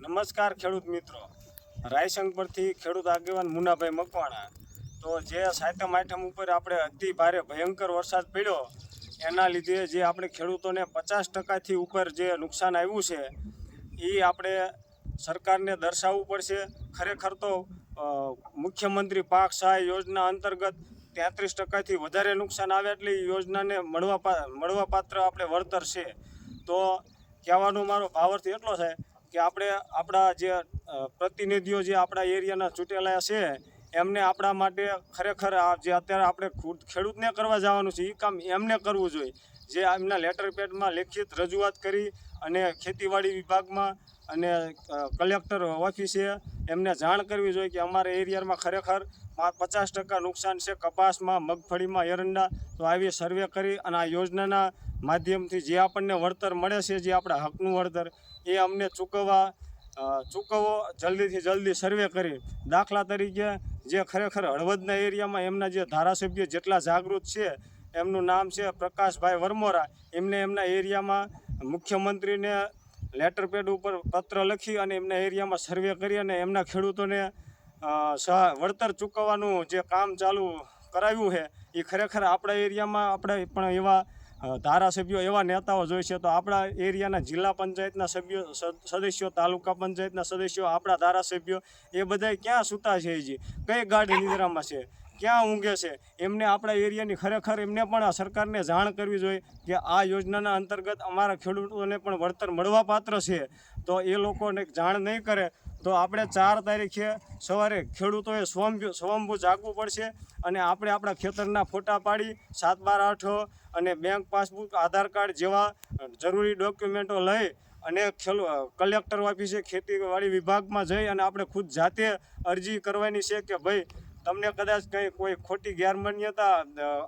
નમસ્કાર ખેડૂત મિત્રો. રાયસંગ પરથી ખેડૂત આગેવાન મુનાભાઈ મકવાણા. તો જે સાતમ આઠમ ઉપર આપણે અતિ ભારે ભયંકર વરસાદ પડ્યો, એના લીધે જે આપણે ખેડૂતોને પચાસ ટકાથી ઉપર જે નુકસાન આવ્યું છે એ આપણે સરકારને દર્શાવવું પડશે. ખરેખર તો મુખ્યમંત્રી પાક સહાય યોજના અંતર્ગત તેત્રીસ ટકાથી વધારે નુકસાન આવે એટલે એ યોજનાને મળવા મળવાપાત્ર આપણે વળતર છે. તો કહેવાનો મારો ભાવાર્થ એટલો છે કે આપણે આપણા જે પ્રતિનિધિઓ જે આપણા એરિયાના ચૂંટેલા છે, એમને આપણા માટે ખરેખર આ જે અત્યારે આપણે ખેડૂતને કરવા જવાનું છે એ કામ એમને કરવું જોઈએ. જે એમના લેટર પેડમાં લેખિત રજૂઆત કરી અને ખેતીવાડી વિભાગમાં અને કલેક્ટર ઓફિસે એમને જાણ કરવી જોઈએ કે અમારા એરિયામાં ખરેખર પચાસ ટકા નુકસાન છે. કપાસમાં, મગફળીમાં, એરંડા તો આવી સર્વે કરી અને આ યોજનાના માધ્યમથી જે આપણને વળતર મળે છે, જે આપણા હકનું વળતર, એ અમને ચૂકવવા ચૂકવો, જલ્દીથી જલ્દી સર્વે કરી. દાખલા તરીકે જે ખરેખર હળવદના એરિયામાં એમના જે ધારાસભ્ય જેટલા જાગૃત છે, એમનું નામ છે પ્રકાશભાઈ વરમોરા. એમને એમના એરિયામાં મુખ્યમંત્રીને લેટર પેડ ઉપર પત્ર લખી અને એમના એરિયામાં સર્વે કરી અને એમના ખેડૂતોને વળતર ચૂકવવાનું જે કામ ચાલુ કરાવ્યું છે એ ખરેખર આપણા એરિયામાં આપણે પણ એવા ધારાસભ્યો, એવા નેતાઓ જોઈશે તો આપણા એરિયાના જિલ્લા પંચાયતના સભ્યો સદસ્યો, તાલુકા પંચાયતના સદસ્યો, આપણા ધારાસભ્યો, એ બધા ક્યાં સૂતા છે હજી કઈ ગાઢ નિદ્રામાં છે? ક્યાં ઊંઘે છે? એમને આપણા એરિયાની ખરેખર એમને પણ આ સરકારને જાણ કરવી જોઈએ કે આ યોજનાના અંતર્ગત અમારા ખેડૂતોને પણ વળતર મળવા પાત્ર છે. તો એ લોકોને જાણ નહીં કરે તો આપણે ચાર તારીખે સવારે ખેડૂતોએ સ્વયંભૂ સ્વયંભૂ જાગવું પડશે અને આપણે આપણા ખેતરના ફોટા પાડી સાત બાર આઠ અને બેંક પાસબુક, આધાર કાર્ડ જેવા જરૂરી ડોક્યુમેન્ટો લઈ અને કલેક્ટર ઓફિસે ખેતીવાડી વિભાગમાં જઈ અને આપણે ખુદ જાતે અરજી કરવાની છે કે ભાઈ તમને કદાચ કંઈ કોઈ ખોટી ગેરમાન્યતા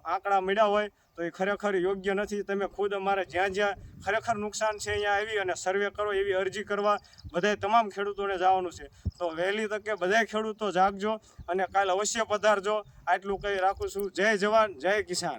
આંકડા મળ્યા હોય, તો એ ખરેખર યોગ્ય નથી. તમે ખુદ અમારે જ્યાં જ્યાં ખરેખર નુકસાન છે અહીંયા આવી અને સર્વે કરો, એવી અરજી કરવા બધાય તમામ ખેડૂતોને જવાનું છે. તો વહેલી તકે બધાય ખેડૂતો જાગજો અને કાલ અવશ્ય પધારજો. આટલું કંઈ રાખું છું. જય જવાન, જય કિસાન.